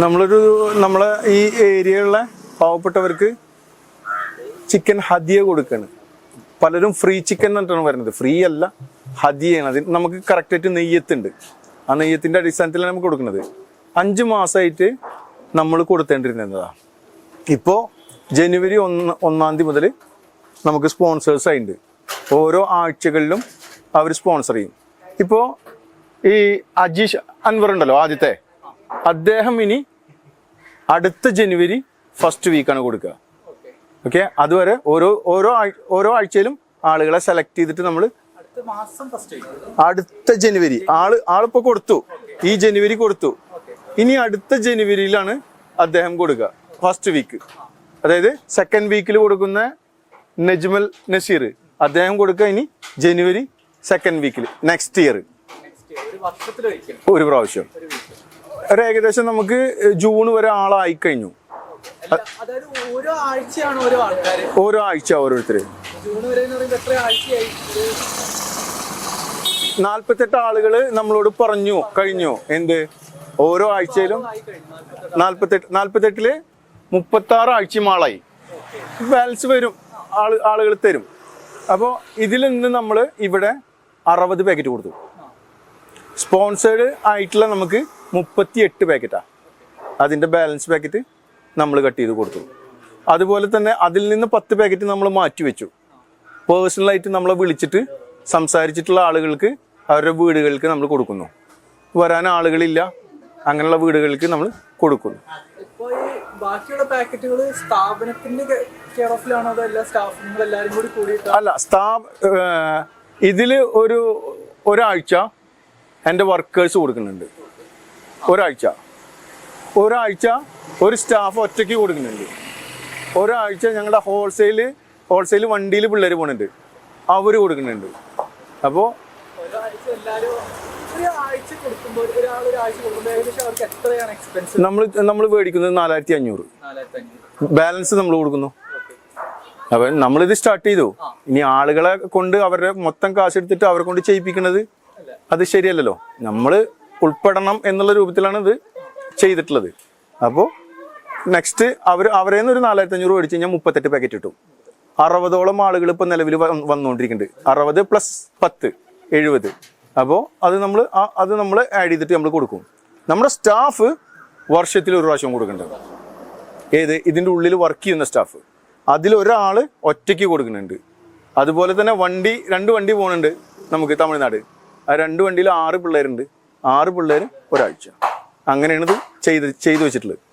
നമ്മളൊരു നമ്മളെ ഈ ഏരിയയിലുള്ള പാവപ്പെട്ടവർക്ക് ചിക്കൻ ഹദിയ കൊടുക്കാണ്. പലരും ഫ്രീ ചിക്കൻ എന്നിട്ടാണ് വരുന്നത് ഫ്രീ അല്ല ഹദിയാണ്. അതിന് നമുക്ക് കറക്റ്റായിട്ട് നെയ്യത്തുണ്ട്. ആ നെയ്യത്തിന്റെ അടിസ്ഥാനത്തിലാണ് നമുക്ക് കൊടുക്കുന്നത്. അഞ്ച് മാസമായിട്ട് നമ്മൾ കൊടുത്തേണ്ടിരുന്നതാ. ഇപ്പോൾ ജനുവരി ഒന്ന് ഒന്നാം തീയതി മുതൽ നമുക്ക് സ്പോൺസേഴ്സ് ഓരോ ആഴ്ചകളിലും അവർ സ്പോൺസർ ചെയ്യും. ഇപ്പോൾ ഈ അജീഷ് അൻവർ ഉണ്ടല്ലോ ആദ്യത്തെ? അദ്ദേഹം ഇനി അടുത്ത ജനുവരി ഫസ്റ്റ് വീക്കാണ് കൊടുക്കുക. ഓക്കെ അതുവരെ ഓരോ ഓരോ ഓരോ ആഴ്ചയിലും ആളുകളെ സെലക്ട് ചെയ്തിട്ട് നമ്മൾ അടുത്ത ജനുവരി ആൾ ആളിപ്പോ കൊടുത്തു. ഈ ജനുവരി കൊടുത്തു. ഇനി അടുത്ത ജനുവരിയിലാണ് അദ്ദേഹം കൊടുക്കുക. ഫസ്റ്റ് വീക്ക് അതായത് സെക്കൻഡ് വീക്കിൽ കൊടുക്കുന്ന നജ്മൽ നസീർ. അദ്ദേഹം കൊടുക്കുക ഇനി ജനുവരി സെക്കൻഡ് വീക്കിൽ നെക്സ്റ്റ് ഇയർ ഒരു പ്രാവശ്യം. ഒരു ഏകദേശം നമുക്ക് ജൂൺ വരെ ആളായി കഴിഞ്ഞു. ഓരോ ആഴ്ച ഓരോരുത്തര്. നാൽപ്പത്തെട്ട് ആളുകൾ നമ്മളോട് പറഞ്ഞു കഴിഞ്ഞു. എന്ത്? ഓരോ ആഴ്ചയിലും നാല്പത്തെട്ട്. നാൽപ്പത്തെട്ട് നാൽപ്പത്തെട്ടിൽ മുപ്പത്തി ആറ് ആഴ്ചയും ആളായി. ബാലൻസ് വരും ആൾ ആളുകൾ തരും. അപ്പോൾ ഇതിൽ നിന്ന് നമ്മൾ ഇവിടെ അറുപത് പാക്കറ്റ് കൊടുത്തു. സ്പോൺസേഡ് ആയിട്ടുള്ള നമുക്ക് മുപ്പത്തി എട്ട് പാക്കറ്റാ. അതിന്റെ ബാലൻസ് പാക്കറ്റ് നമ്മൾ കട്ട് ചെയ്ത് കൊടുത്തു. അതുപോലെ തന്നെ അതിൽ നിന്ന് പത്ത് പാക്കറ്റ് നമ്മൾ മാറ്റി വെച്ചു. പേഴ്സണലായിട്ട് നമ്മളെ വിളിച്ചിട്ട് സംസാരിച്ചിട്ടുള്ള ആളുകൾക്ക് അവരുടെ വീടുകൾക്ക് നമ്മൾ കൊടുക്കുന്നു. വരാൻ ആളുകളില്ല അങ്ങനെയുള്ള വീടുകൾക്ക് നമ്മൾ കൊടുക്കുന്നു. ബാക്കിയുള്ള പാക്കറ്റുകൾ സ്ഥാപനത്തിന്റെ കെയർ ഓഫിലാണോ അതോ സ്റ്റാഫ് നിങ്ങൾ കൂടി കൂടിയിട്ട്? അല്ല സ്ഥാപ ഇതിൽ ഒരു ഒരാഴ്ച എന്റെ വർക്കേഴ്സ് കൊടുക്കുന്നുണ്ട്. ഒരാഴ്ച. ഒരാഴ്ച ഒരു സ്റ്റാഫ് ഒറ്റയ്ക്ക് കൊടുക്കുന്നുണ്ട്. ഒരാഴ്ച ഞങ്ങളുടെ ഹോൾസെയിൽ ഹോൾസെയിൽ വണ്ടിയിൽ പിള്ളേർ പോകുന്നുണ്ട് അവർ കൊടുക്കുന്നുണ്ട്. അപ്പോൾ നമ്മൾ നമ്മൾ മേടിക്കുന്നത് നാലായിരത്തി അഞ്ഞൂറ് നാലായിരത്തി അഞ്ഞൂറ് ബാലൻസ് നമ്മൾ കൊടുക്കുന്നു. അപ്പം നമ്മളിത് സ്റ്റാർട്ട് ചെയ്തു. ഇനി ആളുകളെ കൊണ്ട് അവരുടെ മൊത്തം കാശ് എടുത്തിട്ട് അവരെ കൊണ്ട് ചെയ്യിപ്പിക്കുന്നത് അത് ശരിയല്ലല്ലോ. നമ്മൾ ഉൾപ്പെടണം എന്നുള്ള രൂപത്തിലാണ് ഇത് ചെയ്തിട്ടുള്ളത്. അപ്പോൾ നെക്സ്റ്റ് അവർ അവരെ നിന്ന് ഒരു നാലായിരത്തി അഞ്ഞൂറ് മേടിച്ച് കഴിഞ്ഞാൽ മുപ്പത്തെട്ട് പാക്കറ്റ് കിട്ടും. അറുപതോളം ആളുകൾ ഇപ്പോൾ നിലവിൽ വന്നുകൊണ്ടിരിക്കുന്നുണ്ട് അറുപത് പ്ലസ് പത്ത് എഴുപത്. അപ്പോൾ അത് നമ്മൾ അത് നമ്മൾ ആഡ് ചെയ്തിട്ട് നമ്മൾ കൊടുക്കും. നമ്മുടെ സ്റ്റാഫ് വർഷത്തിൽ ഒരു പ്രാവശ്യം കൊടുക്കേണ്ടത് ഏത്? ഇതിന്റെ ഉള്ളിൽ വർക്ക് ചെയ്യുന്ന സ്റ്റാഫ് അതിലൊരാൾ ഒറ്റയ്ക്ക് കൊടുക്കുന്നുണ്ട്. അതുപോലെ തന്നെ വണ്ടി രണ്ട് വണ്ടി പോകുന്നുണ്ട് നമുക്ക് തമിഴ്നാട്. ആ രണ്ട് വണ്ടിയിൽ ആറ് പിള്ളേരുണ്ട്. ആറ് പിള്ളേർ ഒരാഴ്ച. അങ്ങനെയാണിത് ചെയ്ത് ചെയ്തു വെച്ചിട്ടുള്ളത്.